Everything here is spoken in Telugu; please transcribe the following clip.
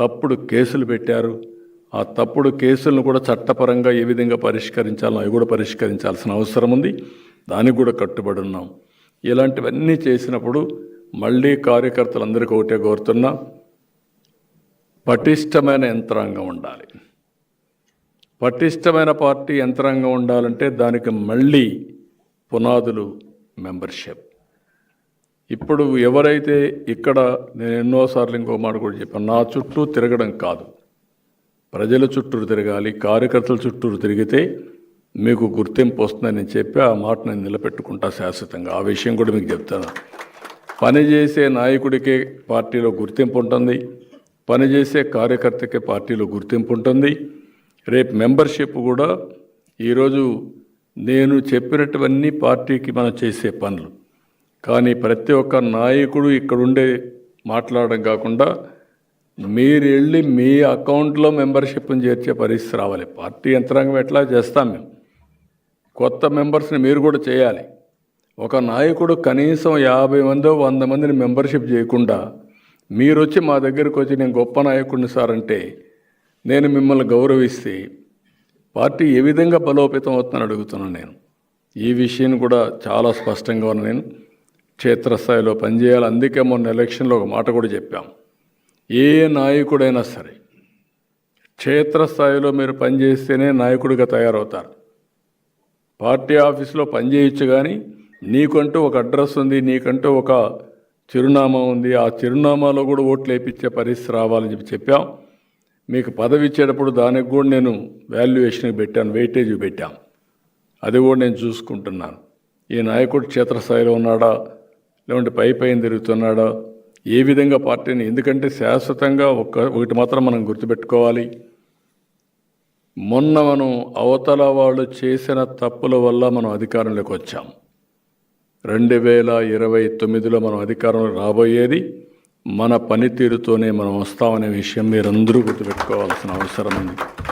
తప్పుడు కేసులు పెట్టారు. ఆ తప్పుడు కేసులను కూడా చట్టపరంగా ఏ విధంగా పరిష్కరించాలో అవి కూడా పరిష్కరించాల్సిన అవసరం ఉంది. దానికి కూడా కట్టుబడి ఉన్నాం. ఇలాంటివన్నీ చేసినప్పుడు మళ్ళీ కార్యకర్తలందరికీ ఒకటే కోరుతున్నా పటిష్టమైన యంత్రాంగం ఉండాలి. పటిష్టమైన పార్టీ యంత్రాంగం ఉండాలంటే దానికి మళ్ళీ పునాదులు మెంబర్షిప్. ఇప్పుడు ఎవరైతే ఇక్కడ నేను ఎన్నోసార్లు ఇంకో మాట కూడా చెప్పాను నా చుట్టూ తిరగడం కాదు. ప్రజల చుట్టూరు తిరగాలి కార్యకర్తల చుట్టూరు తిరిగితే మీకు గుర్తింపు వస్తుందని నేను చెప్పి ఆ మాట నేను నిలబెట్టుకుంటా శాశ్వతంగా. ఆ విషయం కూడా మీకు చెప్తాను. పనిచేసే నాయకుడికే పార్టీలో గుర్తింపు ఉంటుంది. పనిచేసే కార్యకర్తకే పార్టీలో గుర్తింపు ఉంటుంది. రేపు మెంబర్షిప్ కూడా ఈరోజు నేను చెప్పినటువన్నీ పార్టీకి మనం చేసే పనులు. కానీ ప్రతి ఒక్క నాయకుడు ఇక్కడుండే మాట్లాడడం కాకుండా మీరు వెళ్ళి మీ అకౌంట్లో మెంబర్షిప్ని చేర్చే పరిస్థితి రావాలి. పార్టీ యంత్రాంగం ఎట్లా చేస్తాం మేము? కొత్త మెంబర్స్ని మీరు కూడా చేయాలి. ఒక నాయకుడు కనీసం యాభై మందో వంద మందిని మెంబర్షిప్ చేయకుండా మీరు వచ్చి మా దగ్గరకు వచ్చి నేను గొప్ప నాయకుడిని సార్ అంటే నేను మిమ్మల్ని గౌరవిస్తే పార్టీ ఏ విధంగా బలోపేతం అవుతుందని అడుగుతున్నాను నేను. ఈ విషయం కూడా చాలా స్పష్టంగా ఉన్నాను నేను. క్షేత్రస్థాయిలో పనిచేయాలి. అందుకే మొన్న ఎలక్షన్లో ఒక మాట కూడా చెప్పాం. ఏ నాయకుడైనా సరే క్షేత్రస్థాయిలో మీరు పనిచేస్తేనే నాయకుడిగా తయారవుతారు. పార్టీ ఆఫీస్లో పనిచేయచ్చు కానీ నీకంటూ ఒక అడ్రస్ ఉంది నీకంటూ ఒక చిరునామా ఉంది. ఆ చిరునామాలో కూడా ఓట్లు వేయించే పరిస్థితి రావాలని చెప్పి చెప్పాం. మీకు పదవి ఇచ్చేటప్పుడు దానికి కూడా నేను వాల్యుయేషన్కి పెట్టాను వెయిటేజ్ పెట్టాం. అది కూడా నేను చూసుకుంటున్నాను. ఈ నాయకుడు క్షేత్రస్థాయిలో ఉన్నాడా? లేకుంటే పై పైన తిరుగుతున్నాడో? ఏ విధంగా పార్టీని? ఎందుకంటే శాశ్వతంగా ఒక ఒకటి మాత్రం మనం గుర్తుపెట్టుకోవాలి. మొన్న మనం అవతల వాళ్ళు చేసిన తప్పుల వల్ల మనం అధికారంలోకి వచ్చాం. రెండు వేల ఇరవై తొమ్మిదిలో మనం అధికారంలో రాబోయేది మన పనితీరుతోనే మనం వస్తామనే విషయం మీరందరూ గుర్తుపెట్టుకోవాల్సిన అవసరం ఉంది.